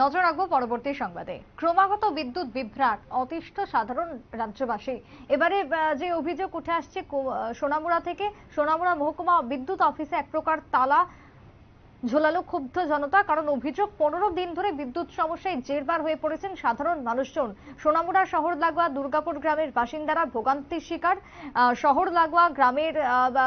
নজর রাখব পরবর্তী সংবাদে। ক্রমাগত বিদ্যুৎ বিভ্রাট, অতিষ্ঠ সাধারণ রাজ্যবাসী। এবারে যে অভিযোগ উঠে আসছে সোনামুড়া থেকে, সোনামুড়া মহকুমা বিদ্যুৎ অফিসে এক প্রকার তালা ঝোলালো ক্ষুব্ধ জনতা, কারণ অভিযোগ পনেরো দিন ধরে বিদ্যুৎ সমস্যায় জেরবার হয়ে পড়েছেন সাধারণ মানুষজন। সোনামুড়া শহর লাগোয়া দুর্গাপুর গ্রামের বাসিন্দারা ভোগান্তির শিকার। শহর লাগোয়া গ্রামের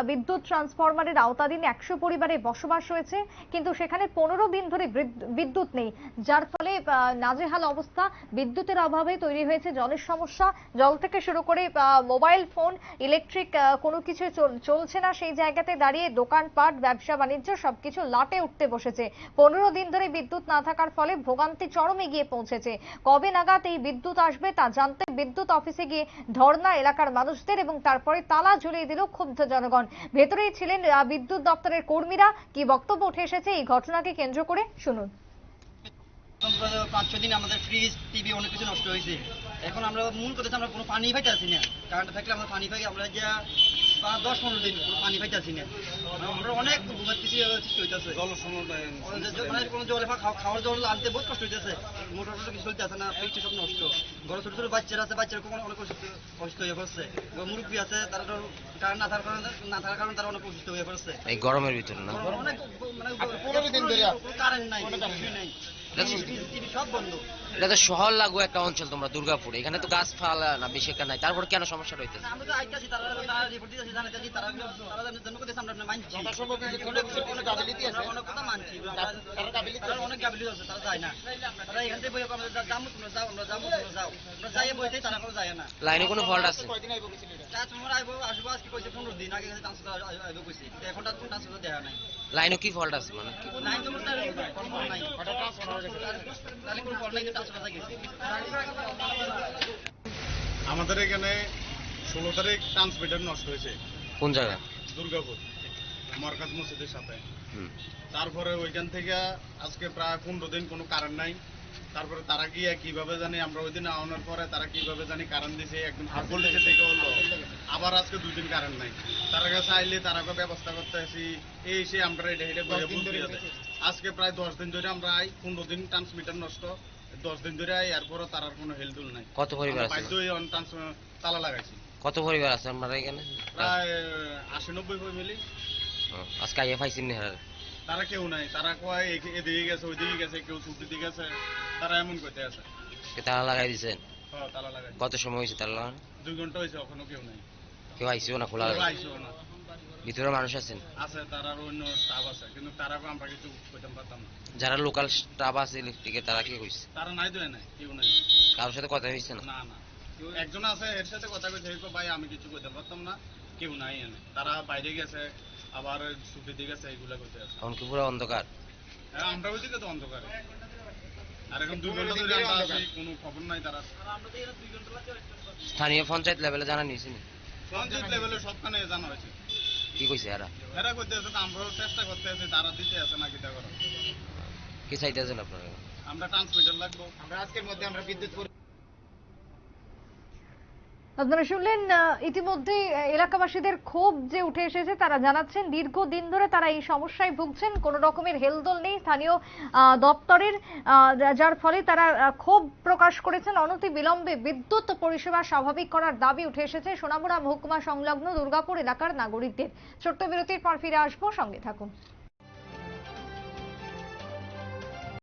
বিদ্যুৎ ট্রান্সফরমারের আওতাধীন একশো পরিবারে বসবাস রয়েছে, কিন্তু সেখানে পনেরো দিন ধরে বিদ- বিদ্যুৎ নেই, যার ফলে নাজেহাল অবস্থা। বিদ্যুতের অভাবে তৈরি হয়েছে জলের সমস্যা। জল থেকে শুরু করে মোবাইল ফোন, ইলেকট্রিক কোনো কিছু চল- চলছে না। সেই জায়গাতে দাঁড়িয়ে দোকানপাট, ব্যবসা, বাণিজ্য সবকিছু লাটে উঠতে বসেছে। পনেরো দিন ধরে বিদ্যুৎ না থাকার ফলে ভোগান্তি চরমে গিয়ে পৌঁছেছে। কবে নাগাদ এই বিদ্যুৎ আসবে তা জানতে বিদ্যুৎ অফিসে গিয়ে ধর্ণা এলাকার মানুষদের এবং তারপরে তালা ঝুলিয়ে দিল ক্ষুব্ধ জনগণ। ভেতরেই ছিলেন বিদ্যুৎ দপ্তরের কর্মীরা। কি বক্তব্য উঠে এসেছে এই ঘটনাকে কেন্দ্র করে? শুনুন। পাঁচ ছ দিন আমাদের ফ্রিজ টিভি অনেক কিছু নষ্ট হয়েছে। এখন আমরা মূল কথা আমরা কোনো পানি পাইতে আসি না। কারেন্ট থাকলে আমরা পানি পাই, আমরা যা দশ পনেরো দিন পানি পাইতে না। আমরা অনেক সৃষ্টি হইতেছে। মানে কোনো জলে খাওয়ার জল আনতে বহুত কষ্ট হইতেছে। মোটর টোটর কিছু চলতে আছে না ফ্রিজ সব নষ্ট। ঘরে ছোট ছোট বাচ্চারা আছে বাচ্চারা কোনো অনেক অসুস্থ অসুস্থ হয়ে পড়ছে। মুরব্বী আছে তারা তো কারেন্ট না থাকার কারণে না থাকার কারণে তারা অনেক অসুস্থ হয়ে পড়ছে। এই গরমের ভিতর না? অনেক মানে ধরে কারেন্ট নাই কিছুই নাই। এটা তো শহর লাগু একটা অঞ্চল তোমরা দুর্গাপুর। এখানে তো গাছপালা না বেশি একটা নাই। তারপর কেন সমস্যা লাইনে কোনো ফল্ট আছে? কাজ তোমার আইবো আসব আজকে কইছে পনেরো দিন আগে ট্রান্সফার আইবো কইছে। এখন তার কোনো ট্রান্সফার দেখা নাই। লাইনে কি ফল্ট আছে মানে? আমাদের এখানে ষোলো তারিখ ট্রান্সমিটার নষ্ট হয়েছে। কোন জায়গা? দুর্গাপুর মরকাজ মসজিদের সাথে। তারপরে ওইখান থেকে আজকে প্রায় পনেরো দিন কোনো কারেন্ট নাই। তারপরে তারা গিয়ে কীভাবে জানি আমরা ওই দিন আনার পরে তারা কীভাবে জানি কারেন্ট দিছে একদম হাফল দিছে থেকে হলো। আবার আজকে দুই দিন কারেন্ট নাই। তারা কাছে আইলে তারা ব্যবস্থা করতে আসি এই সে আমরা এটা হেঁটে। আজকে প্রায় দশ দিন ধরে আমরা আই পনেরো দিন ট্রান্সমিটার নষ্ট। দশ দিন ধরে আই এরপরও তার আর কোনো হেলদুল নাই। কত পরিবার আছে? বাধ্য হয়ে তালা লাগাইছি। কত পরিবার আছে আপনারা এখানে? প্রায় আশি নব্বই ফ্যামিলি আজকে আইএফ আইসি নেহার তারা কেউ নাই। তারা কয় এদিকে গেছে ওইদিকে গেছে কেউ ছুটি দিকে গেছে। তারা এমন করতে আছে। তালা লাগাই দিছেন? হ্যাঁ তালা লাগাই কত সময় হয়েছে তালা লাগানো? দুই ঘণ্টা হয়েছে এখনও কেউ নাই। কেউ আইসিও না খোলা আইসেও না। ভিতরে মানুষ আছেন। আছে তারা অন্য স্টাফ আছে কিন্তু তারা আমরা কিছু কইতে পারতাম না। যারা লোকাল স্টাফ আছে ইলেকট্রিকের তারা কি কইছে? তারা নাই তো নাই কেউ নাই। কারোর সাথে কথা হয়েছে না? না না। কেউ একজন আছে এর সাথে কথা কইতে হইতো ভাই আমি কিছু কইতে পারতাম না কেউ নাই এনে। তারা বাইরে গেছে আবার ছুটি দিয়ে গেছে এইগুলা করতে আছে। এখন কি পুরো অন্ধকার? হ্যাঁ আমরা ওইদিকে তো অন্ধকারে। আর এখন দুই ঘণ্টা ধরে আমরা আছি কোনো খবর নাই তারা। স্থানীয় পঞ্চায়েত লেভেলে জানা নিয়েছি পঞ্চায়েত লেভেলে সবখানে জানা হয়েছে। কি কইছে এরা? এরা করতে আছে তো আমরাও চেষ্টা করতে আছি তারা দিতে আছে না কিটা করো কি চাইতেছেন আপনারা? আমরা ট্রান্সমিটার লাগবো। আমরা আজকের মধ্যে আমরা বিদ্যুৎ আপনারা শুনলেন আহ, ইতিমধ্যেই এলাকাবাসীদের ক্ষোভ যে উঠে এসেছে তারা জানাচ্ছেন দীর্ঘদিন ধরে তারা এই সমস্যায় ভুগছেন। কোনো রকমের হেলদোল নেই স্থানীয় দপ্তরের যার ফলে তারা ক্ষোভ প্রকাশ করেছেন। অনতি বিলম্বে বিদ্যুৎ পরিষেবা স্বাভাবিক করার দাবি উঠে এসেছে সোনামুড়া মহকুমা সংলগ্ন দুর্গাপুর এলাকার নাগরিকদের। ছোট্ট বিরতির পর ফিরে আসব সঙ্গে থাকুন।